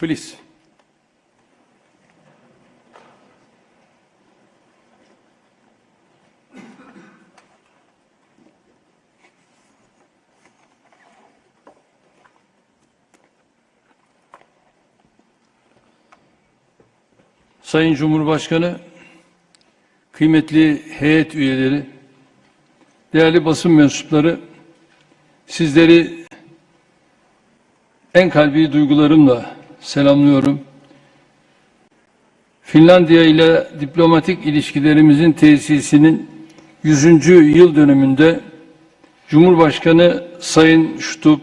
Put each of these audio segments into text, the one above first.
Please. Sayın Cumhurbaşkanı, kıymetli heyet üyeleri, değerli basın mensupları, sizleri en kalbi duygularımla selamlıyorum. Finlandiya ile diplomatik ilişkilerimizin tesisinin 100. yıl dönümünde Cumhurbaşkanı Sayın Şutub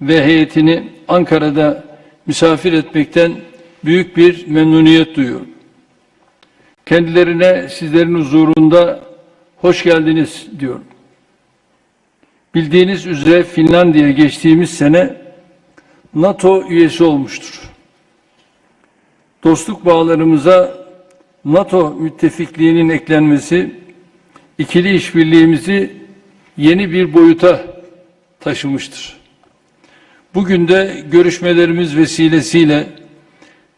ve heyetini Ankara'da misafir etmekten büyük bir memnuniyet duyuyorum. Kendilerine sizlerin huzurunda hoş geldiniz diyorum. Bildiğiniz üzere Finlandiya geçtiğimiz sene NATO üyesi olmuştur. Dostluk bağlarımıza NATO müttefikliğinin eklenmesi ikili işbirliğimizi yeni bir boyuta taşımıştır. Bugün de görüşmelerimiz vesilesiyle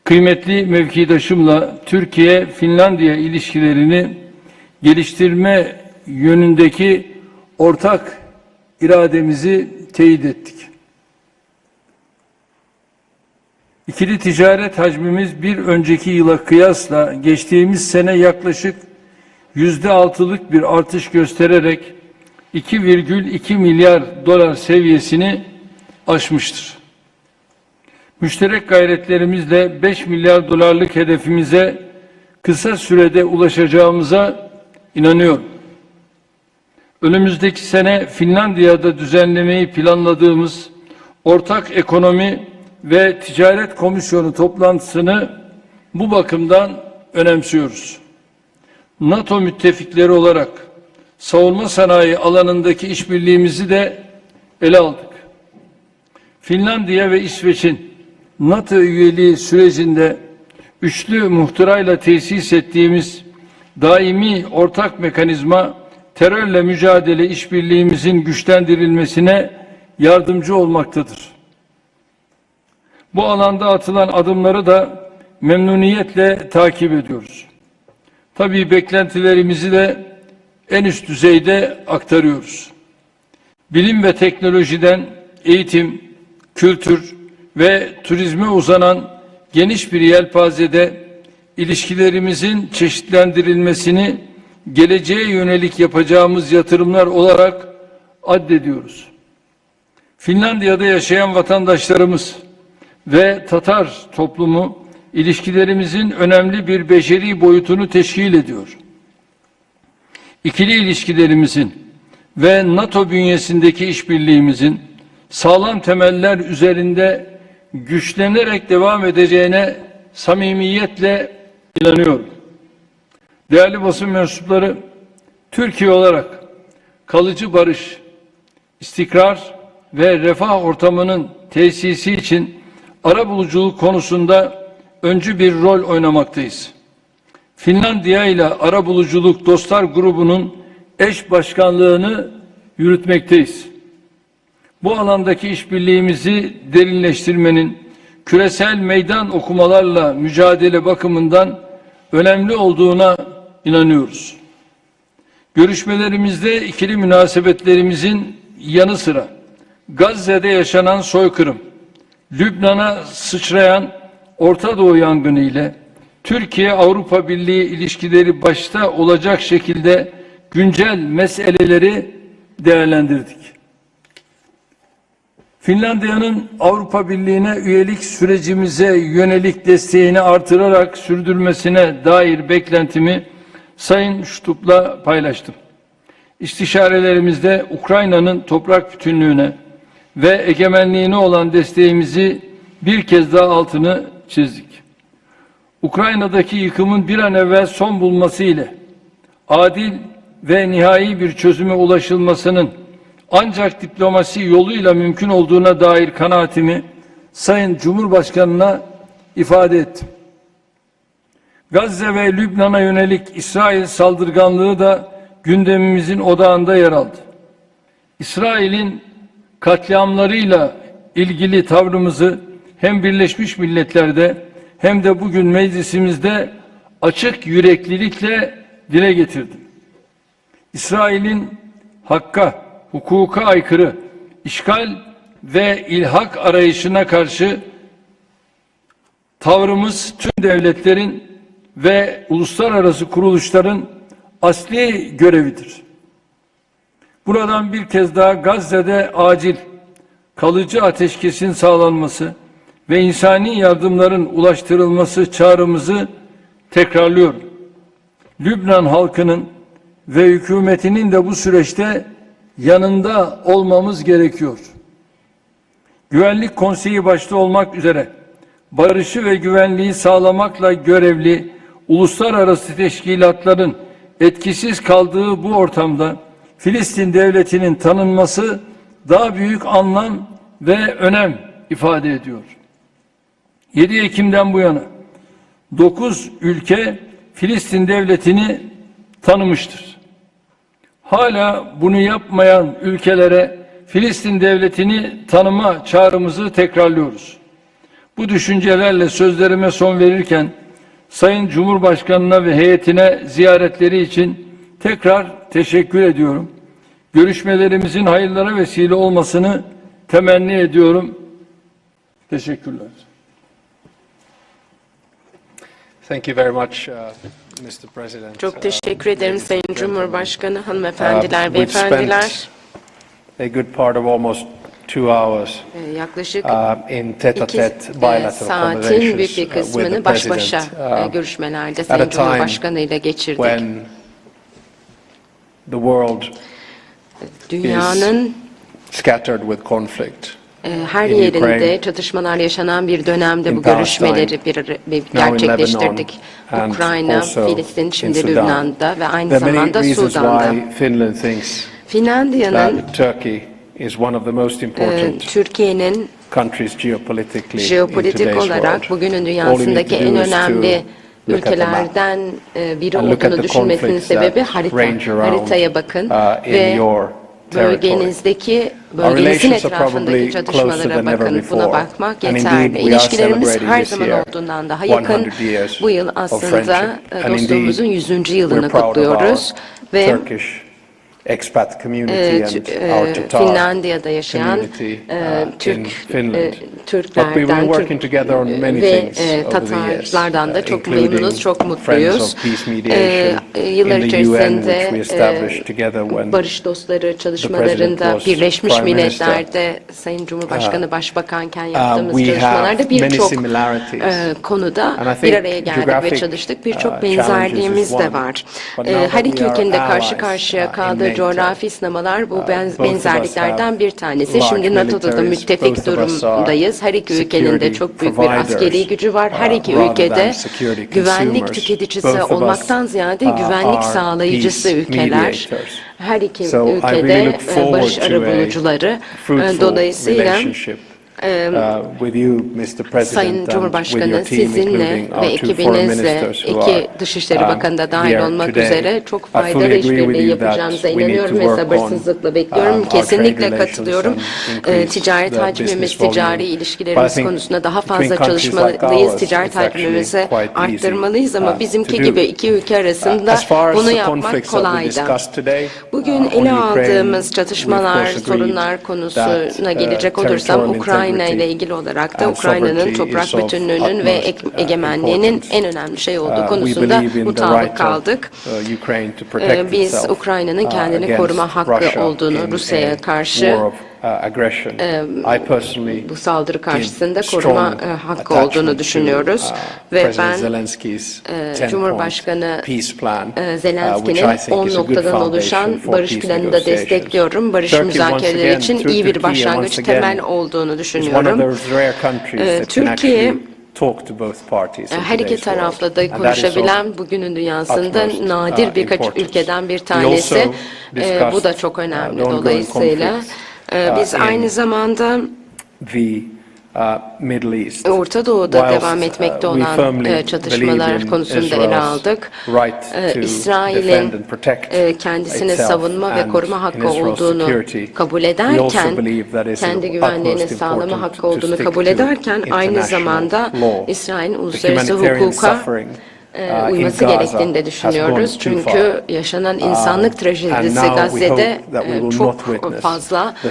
kıymetli mevkidaşımla Türkiye-Finlandiya ilişkilerini geliştirme yönündeki ortak irademizi teyit ettik. İkili ticaret hacmimiz bir önceki yıla kıyasla geçtiğimiz sene yaklaşık yüzde altılık bir artış göstererek 2,2 milyar dolar seviyesini aşmıştır. Müşterek gayretlerimizle 5 milyar dolarlık hedefimize kısa sürede ulaşacağımıza inanıyorum. Önümüzdeki sene Finlandiya'da düzenlemeyi planladığımız ortak ekonomi ve ticaret komisyonu toplantısını bu bakımdan önemsiyoruz. NATO müttefikleri olarak savunma sanayi alanındaki işbirliğimizi de ele aldık. Finlandiya ve İsveç'in NATO üyeliği sürecinde üçlü muhtırayla tesis ettiğimiz daimi ortak mekanizma terörle mücadele işbirliğimizin güçlendirilmesine yardımcı olmaktadır. Bu alanda atılan adımları da memnuniyetle takip ediyoruz. Tabii beklentilerimizi de en üst düzeyde aktarıyoruz. Bilim ve teknolojiden eğitim, kültür ve turizme uzanan geniş bir yelpazede ilişkilerimizin çeşitlendirilmesini geleceğe yönelik yapacağımız yatırımlar olarak addediyoruz. Finlandiya'da yaşayan vatandaşlarımız ve Tatar toplumu ilişkilerimizin önemli bir beşeri boyutunu teşkil ediyor. İkili ilişkilerimizin ve NATO bünyesindeki işbirliğimizin sağlam temeller üzerinde güçlenerek devam edeceğine samimiyetle inanıyorum. Değerli basın mensupları, Türkiye olarak kalıcı barış, istikrar ve refah ortamının tesisi için arabuluculuk konusunda öncü bir rol oynamaktayız. Finlandiya ile arabuluculuk dostlar grubunun eş başkanlığını yürütmekteyiz. Bu alandaki işbirliğimizi derinleştirmenin küresel meydan okumalarla mücadele bakımından önemli olduğuna inanıyoruz. Görüşmelerimizde ikili münasebetlerimizin yanı sıra Gazze'de yaşanan soykırım, Lübnan'a sıçrayan Orta Doğu yangını ile Türkiye-Avrupa Birliği ilişkileri başta olacak şekilde güncel meseleleri değerlendirdik. Finlandiya'nın Avrupa Birliği'ne üyelik sürecimize yönelik desteğini artırarak sürdürmesine dair beklentimi Sayın Şutup'la paylaştım. İstişarelerimizde Ukrayna'nın toprak bütünlüğüne ve egemenliğine olan desteğimizi bir kez daha altını çizdik. Ukrayna'daki yıkımın bir an evvel son bulması ile adil ve nihai bir çözüme ulaşılmasının ancak diplomasi yoluyla mümkün olduğuna dair kanaatimi Sayın Cumhurbaşkanı'na ifade ettim. Gazze ve Lübnan'a yönelik İsrail saldırganlığı da gündemimizin odağında yer aldı. İsrail'in katliamlarıyla ilgili tavrımızı hem Birleşmiş Milletler'de hem de bugün meclisimizde açık yüreklilikle dile getirdim. İsrail'in hakka, hukuka aykırı işgal ve ilhak arayışına karşı tavrımız tüm devletlerin ve uluslararası kuruluşların asli görevidir. Buradan bir kez daha Gazze'de acil, kalıcı ateşkesin sağlanması ve insani yardımların ulaştırılması çağrımızı tekrarlıyorum. Lübnan halkının ve hükümetinin de bu süreçte yanında olmamız gerekiyor. Güvenlik Konseyi başta olmak üzere barışı ve güvenliği sağlamakla görevli uluslararası teşkilatların etkisiz kaldığı bu ortamda Filistin devletinin tanınması daha büyük anlam ve önem ifade ediyor. 7 Ekim'den bu yana 9 ülke Filistin devletini tanımıştır. Hala bunu yapmayan ülkelere Filistin devletini tanıma çağrımızı tekrarlıyoruz. Bu düşüncelerle sözlerime son verirken Sayın Cumhurbaşkanına ve heyetine ziyaretleri için tekrar teşekkür ediyorum. Görüşmelerimizin hayırlara vesile olmasını temenni ediyorum. Teşekkürler. Thank you very much, uh, Mr. President. Çok Uh, teşekkür ederim ladies Sayın. Cumhurbaşkanı, hanımefendiler, Uh, beyefendiler. a good part of almost two hours Ee, Yaklaşık uh, in iki tete-a-tete e, bilateral saatin büyük bir uh, kısmını baş başa e, uh, görüşmelerde Sayın Cumhurbaşkanı ile geçirdik. The world Dünyanın scattered with conflict. e, her in yerinde Ukraine, çatışmalar yaşanan bir dönemde bu görüşmeleri bir, bir gerçekleştirdik. Lebanon, also Filistin, şimdi. Lübnan'da ve aynı zamanda Sudan'da. Finlandiya'nın that Turkey is one of the most e, important Türkiye'nin countries geopolitically in jeopolitik olarak bugünün dünyasındaki en is önemli ülkelerden e, biri olduğunu düşünmesinin sebebi harita. Haritaya bakın uh, ve bölgenizdeki bölgenizin etrafındaki çatışmalara bakın. Buna bakmak yeterli. İlişkilerimiz her zaman olduğundan daha yakın. 100 years Bu yıl aslında dostluğumuzun 100. yılını kutluyoruz ve expat community e, and our e, Tatar Finlandiya'da yaşayan community, e, uh, Türk e, Finland. But we've Türklerden been working Türk together on many ve Tatarlardan da uh, çok memnunuz, çok mutluyuz. of Peace Mediation yıllar in the UN, içerisinde which we established together when barış dostları çalışmalarında Birleşmiş. Milletler'de Sayın Cumhurbaşkanı Uh, Başbakanken uh, yaptığımız çalışmalarda birçok konuda bir araya geldik ve çalıştık. uh, Birçok challenges benzerliğimiz de var. Her iki ülkenin de karşı uh, karşıya kaldığı coğrafi sınamalar bu uh, benzerliklerden bir tanesi. Şimdi NATO'da da müttefik durumdayız. Her iki ülkenin de çok büyük bir askeri gücü var. Her uh, iki ülkede güvenlik tüketicisi olmaktan ziyade uh, güvenlik sağlayıcısı ülkeler. Her iki ülkede barış arabulucuları. Dolayısıyla relationship with you, Mr. President, Sayın Cumhurbaşkanı sizinle ve ekibinizle iki Dışişleri um, Bakanı da dahil olmak üzere çok faydalı işbirliği yapacağımıza inanıyorum ve sabırsızlıkla bekliyorum. um, Kesinlikle katılıyorum. ticaret hacmimiz, ticari ilişkilerimiz konusunda daha fazla çalışmalıyız. Ticaret hacmimizi arttırmalıyız ama uh, bizimki gibi iki ülke arasında bunu yapmak conflicts that we kolay da. discussed today, Bugün uh, ele aldığımız çatışmalar, sorunlar konusuna uh, gelecek olursam territorial Ukrayna ile ilgili olarak da Ukrayna'nın toprak bütünlüğünün ve egemenliğinin en önemli şey olduğu Uh, konusunda mutabık kaldık. uh, Ee, Biz Ukrayna'nın uh, kendini koruma hakkı olduğunu Rusya'ya karşı uh, aggression. I personally bu saldırı karşısında koruma hakkı olduğunu to, düşünüyoruz uh, ve ben Zelensky's 10-point Cumhurbaşkanı uh, Zelenski'nin think 10 is a good noktadan oluşan barış planını da destekliyorum. Barış müzakereleri için iyi bir başlangıç temel olduğunu düşünüyorum. Türkiye, Her iki tarafla da konuşabilen bugünün dünyasında nadir uh, birkaç ülkeden bir tanesi. bu da çok uh, önemli dolayısıyla. Ee, uh, Biz aynı zamanda the uh, Middle East. Orta Doğu'da devam uh, etmekte we olan çatışmalar konusunda ele aldık. E, to İsrail'in e, kendisini itself savunma ve koruma hakkı olduğunu kabul ederken, kendi güvenliğini sağlama hakkı olduğunu kabul ederken aynı zamanda. İsrail'in uluslararası hukuka e, uh, in uyması gerektiğini de düşünüyoruz. Çünkü yaşanan insanlık Um, trajedisi Gazze'de e, çok fazla. uh,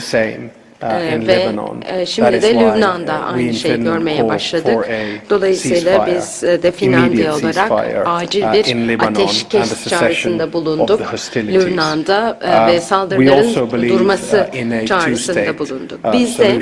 Ee, in ve e, şimdi de Lübnan'da uh, aynı şeyi görmeye başladık. Dolayısıyla ceasefire, biz e, de Finlandiya olarak acil uh, bir ateşkes çağrısında bulunduk. Lübnan'da e, Uh, ve saldırıların durması uh, çağrısında bulunduk. uh, Biz de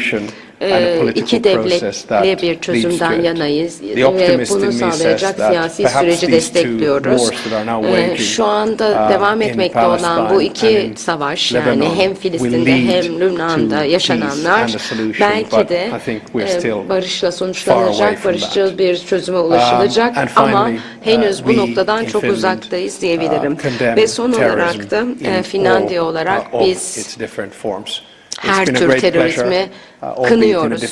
e, iki devletli bir çözümden yanayız ve bunu sağlayacak siyasi süreci destekliyoruz. E, waging, Şu anda uh, devam etmekte olan bu iki savaş yani hem Filistin'de hem Lübnan'da yaşananlar belki de e, barışla sonuçlanacak, barışçıl bir çözüme ulaşılacak Um, and ama finally, henüz uh, bu noktadan çok uzaktayız diyebilirim. uh, condemn Ve son olarak da e, in Finlandiya olarak uh, biz her tür terörizmi uh, kınıyoruz,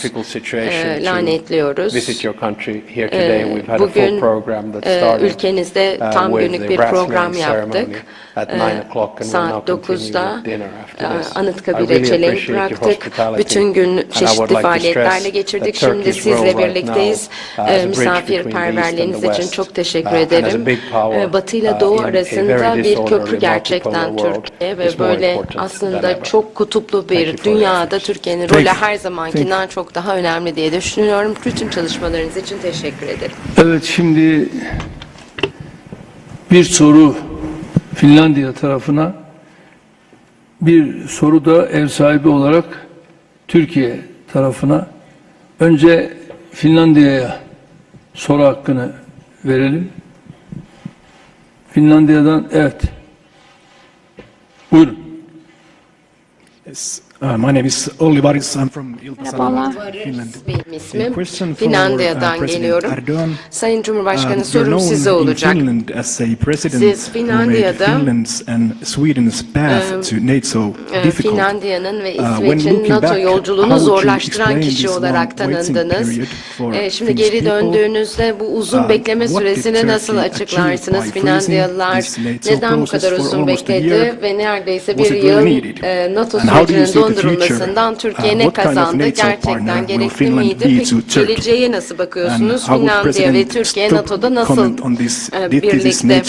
e, lanetliyoruz. visit your country here today. E, We've had a full Bugün program that e, started ülkenizde uh, tam günlük bir program yaptık. at E, 9 o'clock and we'll Saat now continue 9'da with dinner after e, this. I Anıtkabir'e çelenk bıraktık. Bütün gün çeşitli faaliyetlerle geçirdik. Şimdi sizle birlikteyiz. uh, E, Misafirperverliğiniz için çok teşekkür ederim. E, Batı ile Doğu arasında bir köprü gerçekten Türkiye ve böyle aslında çok kutuplu bir dünyada. Türkiye'nin rolü you. Her zamankinden çok daha önemli diye düşünüyorum. Bütün çalışmalarınız için teşekkür ederim. Evet şimdi bir soru Finlandiya tarafına bir soru da ev sahibi olarak Türkiye tarafına önce Finlandiya'ya soru hakkını verelim. Finlandiya'dan evet. Buyurun. Yes, uh, my name is Olli Varis. I'm from Finland. Benim ismim. question for Finlandiya'dan our, uh, President geliyorum. Sayın Cumhurbaşkanı Uh, sorum size olacak. Finland as a president Siz Finlandiya'da, Finland's and Sweden's path to NATO Ee, difficult. Finlandiya'nın ve Uh, when İsveç'in looking NATO back, yolculuğunu zorlaştıran kişi olarak tanındınız. Şimdi geri döndüğünüzde bu uzun Uh, bekleme süresini nasıl açıklarsınız? Finlandiyalılar neden bu kadar uzun bekledi ve neredeyse bir yıl NATO sürecinin the future? dondurulmasından Türkiye ne kazandı? Gerçekten gerekli miydi? Peki geleceğe nasıl bakıyorsunuz? Finlandiya ve Türkiye NATO'da nasıl e, birlikte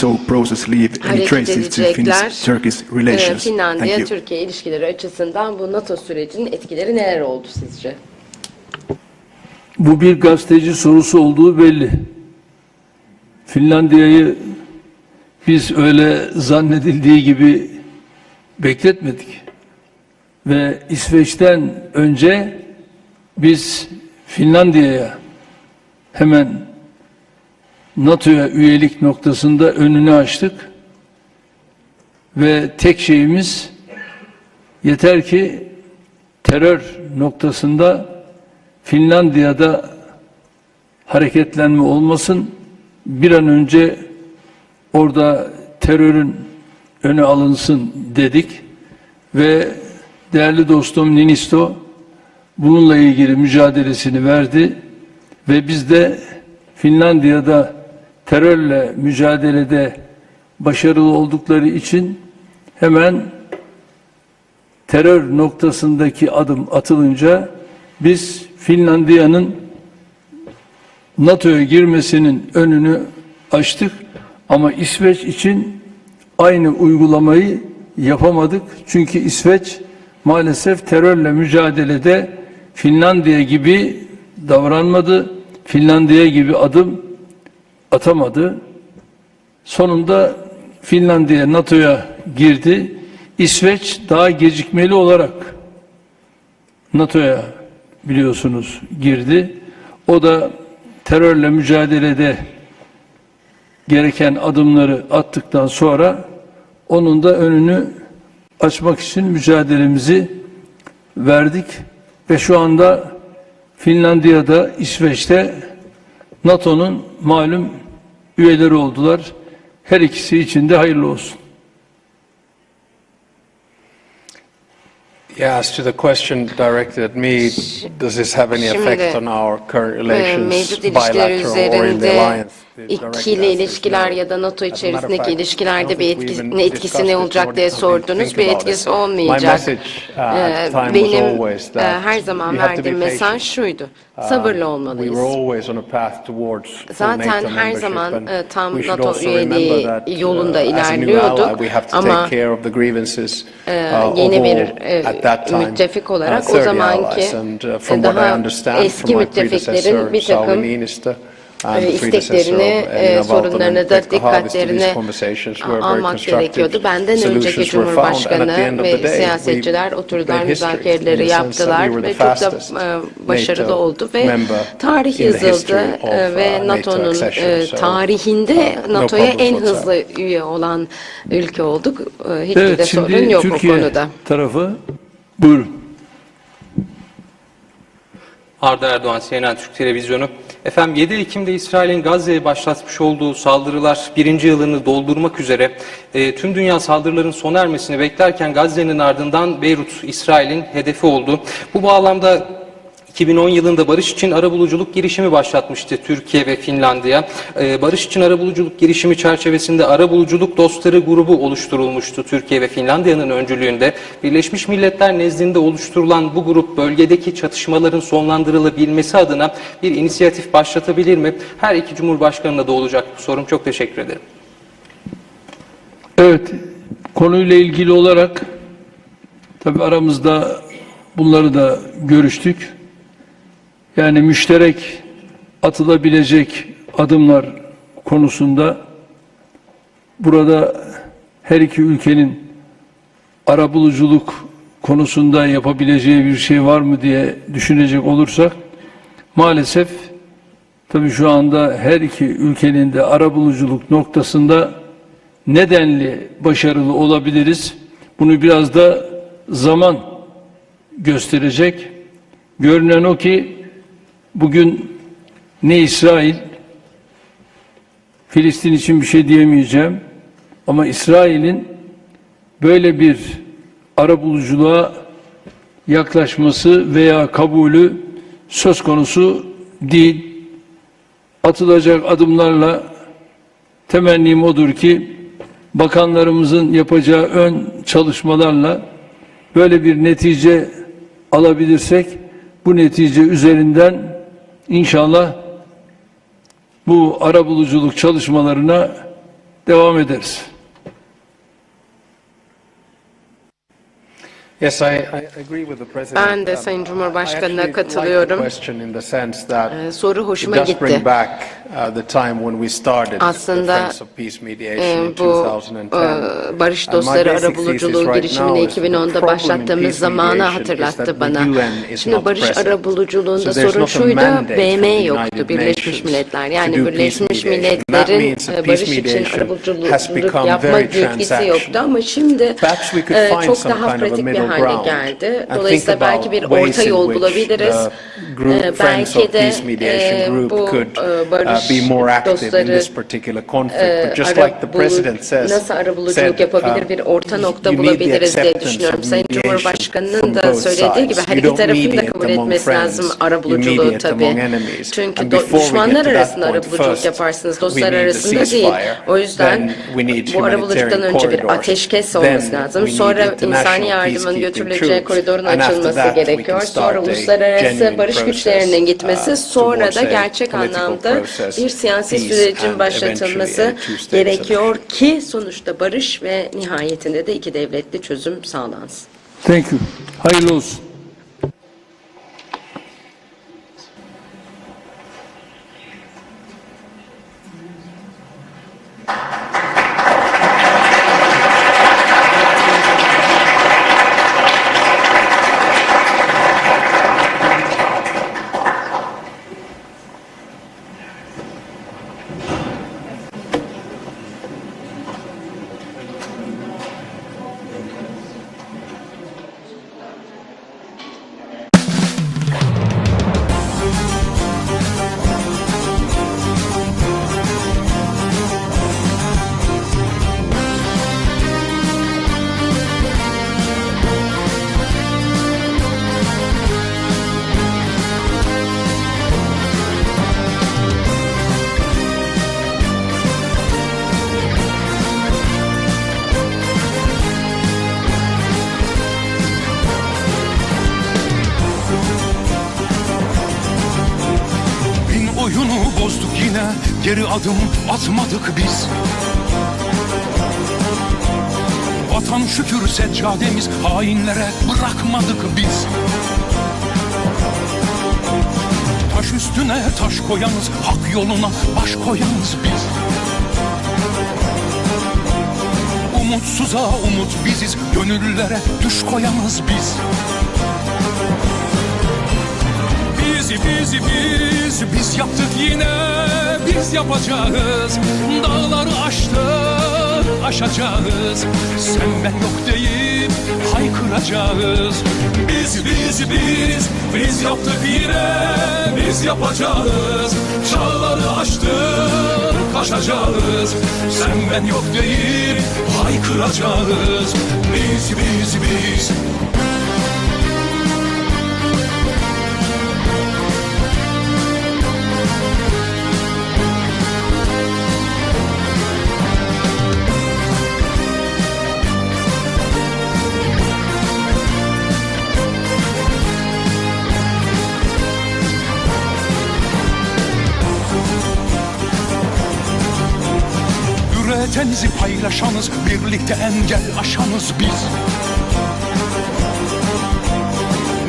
hareket edecekler? Thank Finlandiya. Türkiye ilişkileri açısından bu NATO sürecinin etkileri neler oldu sizce? Bu bir gazeteci sorusu olduğu belli. Finlandiya'yı biz öyle zannedildiği gibi bekletmedik. Ve İsveç'ten önce biz Finlandiya'ya hemen NATO'ya üyelik noktasında önünü açtık. Ve tek şeyimiz yeter ki terör noktasında Finlandiya'da hareketlenme olmasın. Bir an önce orada terörün önü alınsın dedik ve değerli dostum Ninisto bununla ilgili mücadelesini verdi ve biz de Finlandiya'da terörle mücadelede başarılı oldukları için hemen terör noktasındaki adım atılınca biz Finlandiya'nın NATO'ya girmesinin önünü açtık ama İsveç için aynı uygulamayı yapamadık. Çünkü İsveç maalesef terörle mücadelede Finlandiya gibi davranmadı. Finlandiya gibi adım atamadı. Sonunda Finlandiya NATO'ya girdi. İsveç daha gecikmeli olarak NATO'ya biliyorsunuz girdi. O da terörle mücadelede gereken adımları attıktan sonra onun da önünü açmak için mücadelemizi verdik ve şu anda Finlandiya'da, İsveç'te NATO'nun malum üyeleri oldular. Her ikisi için de hayırlı olsun. Yeah, as to the question directed at me, does this have any Şimdi, effect on our current Ee, relations, bilateral or in the alliance? İkili ilişkiler ya da NATO içerisindeki ilişkilerde bir etkisi, etkisi ne olacak diye sordunuz. Bir etkisi olmayacak. uh, Ee, Benim e, her zaman verdiğim mesaj şuydu. Uh, Sabırlı olmalıyız. Zaten her zaman, e, tam NATO üyeliği uh, yolunda new ilerliyorduk. Ama, e, uh, yeni bir müttefik uh, olarak o 30 zamanki uh, daha eski müttefiklerin bir takım E, of isteklerini, e, Elina Valtonen, sorunlarını da dikkatlerini almak gerekiyordu. Benden önceki Cumhurbaşkanı ve siyasetçiler oturdular, müzakereleri yaptılar ve çok da e, başarılı oldu ve tarih yazıldı e, ve uh, NATO NATO'nun e, tarihinde uh, NATO'ya en hızlı üye olan ülke olduk. E, Hiçbir de Evet sorun şimdi yok Türkiye o konuda. tarafı buyurun. Arda Erdoğan, CNN Türk Televizyonu. Efendim 7 Ekim'de İsrail'in Gazze'ye başlatmış olduğu saldırılar birinci yılını doldurmak üzere e, tüm dünya saldırıların sona ermesini beklerken Gazze'nin ardından Beyrut İsrail'in hedefi oldu. Bu bağlamda 2010 yılında barış için arabuluculuk girişimi başlatmıştı Türkiye ve Finlandiya. Ee, barış için arabuluculuk girişimi çerçevesinde arabuluculuk dostları grubu oluşturulmuştu Türkiye ve Finlandiya'nın öncülüğünde. Birleşmiş Milletler nezdinde oluşturulan bu grup bölgedeki çatışmaların sonlandırılabilmesi adına bir inisiyatif başlatabilir mi? Her iki cumhurbaşkanına da olacak bu sorum. Çok teşekkür ederim. Evet, konuyla ilgili olarak tabi aramızda bunları da görüştük. Yani müşterek atılabilecek adımlar konusunda burada her iki ülkenin arabuluculuk konusunda yapabileceği bir şey var mı diye düşünecek olursak maalesef tabii şu anda her iki ülkenin de arabuluculuk noktasında nedenli başarılı olabiliriz? Bunu biraz da zaman gösterecek. Görünen o ki bugün ne İsrail, Filistin için bir şey diyemeyeceğim ama İsrail'in böyle bir arabuluculuğa yaklaşması veya kabulü söz konusu değil. Atılacak adımlarla temennim odur ki bakanlarımızın yapacağı ön çalışmalarla böyle bir netice alabilirsek bu netice üzerinden inşallah bu arabuluculuk çalışmalarına devam ederiz. Yes, I, I agree with the president. Ben de Um, Sayın I Cumhurbaşkanı'na like katılıyorum. Ee, soru hoşuma gitti. Uh, the time when we started the Aslında, Friends of Peace mediation in bu 2010. e, barış dostları arabuluculuğu girişimini now is the 2010'da problem in başlattığımız zamanı hatırlattı bana. Şimdi barış arabuluculuğunda sorun şuydu, BM yoktu Birleşmiş Milletler. Yani Birleşmiş Milletler'in e, barış için arabuluculuk yapma yetkisi yoktu ama şimdi e, çok daha pratik bir hale geldi. Dolayısıyla belki bir orta yol bulabiliriz. E, belki de e, bu e, uh, be more active in this particular conflict. e, But just like the president says, nasıl arabuluculuk yapabilir um, bir orta nokta bulabiliriz diye düşünüyorum. Sayın Cumhurbaşkanı'nın da both söylediği gibi sides. her You iki don't tarafın da kabul among etmesi friends, lazım you arabuluculuğu tabii. among enemies. Çünkü düşmanlar arasında arabuluculuk first, yaparsınız, dostlar arasında değil. ceasefire, O yüzden then we need bu arabuluculuktan humanitarian önce bir corridors, ateşkes then olması lazım. we need Sonra insani yardımın götürüleceği koridorun açılması gerekiyor. start Sonra a uluslararası barış güçlerinin gitmesi, uh, sonra da gerçek anlamda bir siyasi sürecin başlatılması gerekiyor ki sonuçta barış ve nihayetinde de iki devletli çözüm sağlansın. Thank you. Hayırlı olsun. Geri adım atmadık biz. Vatan şükür seccademiz hainlere bırakmadık biz. Taş üstüne taş koyanız, hak yoluna baş koyanız biz. Umutsuza umut biziz, gönüllere düş koyanız biz Biz, biz, biz, biz yaptık yine biz yapacağız. Dağları aştık, aşacağız. Sen ben yok deyip haykıracağız. Biz, biz, biz, biz yaptık yine biz yapacağız. Çağları aştık, aşacağız Sen ben yok deyip haykıracağız. Biz, biz, biz Üretenizi paylaşanız, birlikte engel aşanız biz.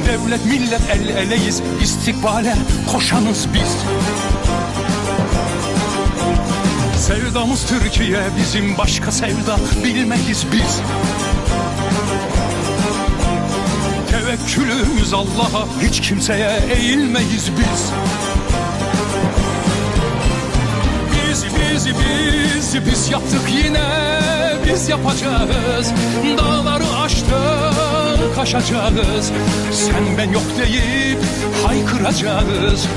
Devlet millet el eleyiz, istikbale koşanız biz. Sevdamız Türkiye, bizim başka sevda bilmeyiz biz. Tevekkülümüz Allah'a, hiç kimseye eğilmeyiz biz. Biz, biz, biz, yaptık yine biz yapacağız. Dağları aştık, aşacağız Sen ben yok deyip haykıracağız.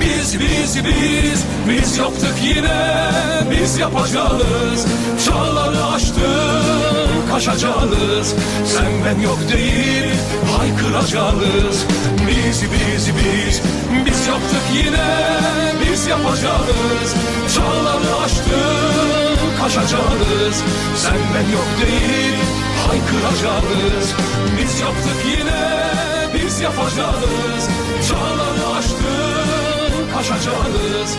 Biz, biz, biz, biz yaptık yine biz yapacağız. Çağları aştık, aşacağız Sen ben yok deyip haykıracağız. Biz, biz, biz, biz yaptık yine biz yapacağız. Çağları aştık, aşacağız Sen ben yok deyip haykıracağız. Biz yaptık yine biz yapacağız. Çağları aştık, aşacağız